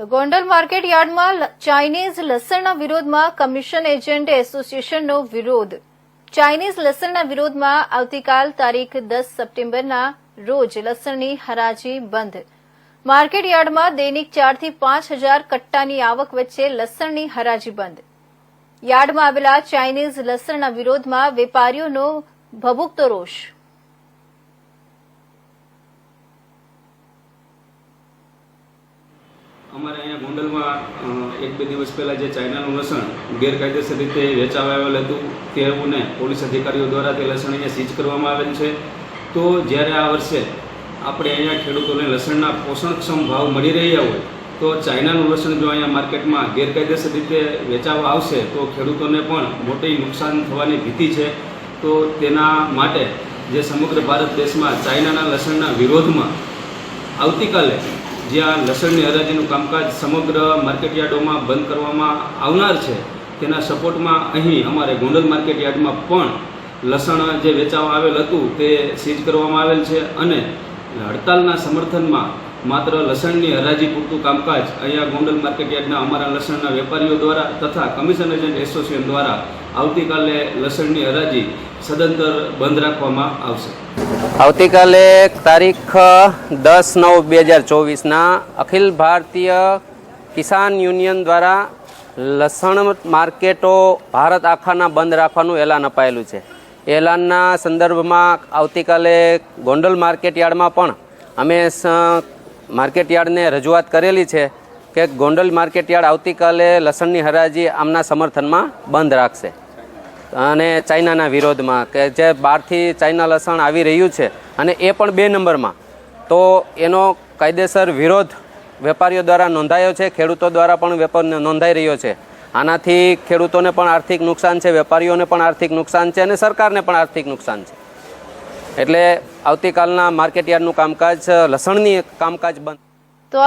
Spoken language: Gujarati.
તો ગોંડલ માર્કેટ યાર્ડમાં ચાઇનીઝ લસણના વિરોધમાં કમિશન એજન્ટ એસોસિએશનનો વિરોધ. ચાઇનીઝ લસણના વિરોધમાં આવતીકાલ તારીખ દસ સપ્ટેમ્બરના રોજ લસણની હરાજી બંધ. માર્કેટ યાર્ડમાં દૈનિક ચારથી પાંચ હજાર કટ્ટાની આવક વચ્ચે લસણની હરાજી બંધ. યાર્ડમાં આવેલા ચાઇનીઝ લસણના વિરોધમાં વેપારીઓનો ભભૂકતો રોષ. અમારે અહીંયા ગોંડલમાં એક બે દિવસ પહેલાં જે ચાઇનાનું લસણ ગેરકાયદેસર રીતે વેચાવા આવેલ હતું તેઓને પોલીસ અધિકારીઓ દ્વારા તે લસણ અહીંયા સીઝ કરવામાં આવેલ છે. તો જ્યારે આ વર્ષે આપણે અહીંયા ખેડૂતોને લસણના પોષણક્ષમ ભાવ મળી રહ્યા હોય, તો ચાઇનાનું લસણ જો અહીંયા માર્કેટમાં ગેરકાયદેસર રીતે વેચાવા આવશે, તો ખેડૂતોને પણ મોટી નુકસાન થવાની ભીતિ છે. તો તેના માટે જે સમગ્ર ભારત દેશમાં ચાઇનાના લસણના વિરોધમાં આવતીકાલે જ્યાં લસણની હરાજીનું કામકાજ સમગ્ર માર્કેટયાર્ડોમાં બંધ કરવામાં આવનાર છે, તેના સપોર્ટમાં અહીં અમારે ગોંડલ માર્કેટયાર્ડમાં પણ લસણ જે વેચાવા આવેલ હતું તે સીઝ કરવામાં આવેલ છે અને હડતાલના સમર્થનમાં માત્ર લસણની હરાજી પૂરતું કામકાજ અહીંયા ગોંડલ માર્કેટયાર્ડના અમારા લસણના વેપારીઓ દ્વારા તથા કમિશન એજન્ટ એસોસિએશન દ્વારા આવતીકાલે લસણની હરાજી સદંતર બંધ રાખવામાં આવશે. આવતીકાલે તારીખ, દસ નવ બે હજાર ચોવીસના અખિલ ભારતીય કિસાન યુનિયન દ્વારા લસણ માર્કેટો ભારત આખાના બંધ રાખવાનું એલાન અપાયેલું છે. એલાનના સંદર્ભમાં આવતીકાલે ગોંડલ માર્કેટ યાર્ડમાં પણ અમે માર્કેટયાર્ડને માર્કેટ યાર્ડને રજૂઆત કરેલી છે. કે ગોંડલ માર્કેટ યાર્ડ આવતીકાલે લસણની હરાજી આમના સમર્થનમાં બંધ રાખશે. અને ચાઇનાના વિરોધમાં કે જે બહારથી ચાઇના લસણ આવી રહ્યું છે અને એ પણ બે નંબરમાં, તો એનો કાયદેસર વિરોધ વેપારીઓ દ્વારા નોંધાયો છે, ખેડૂતો દ્વારા પણ વેપાર નોંધાઈ રહ્યો છે. આનાથી ખેડૂતોને પણ આર્થિક નુકસાન છે, વેપારીઓને પણ આર્થિક નુકસાન છે અને સરકારને પણ આર્થિક નુકસાન છે. એટલે આવતીકાલના માર્કેટ યાર્ડનું કામકાજ, લસણની કામકાજ બંધ. તો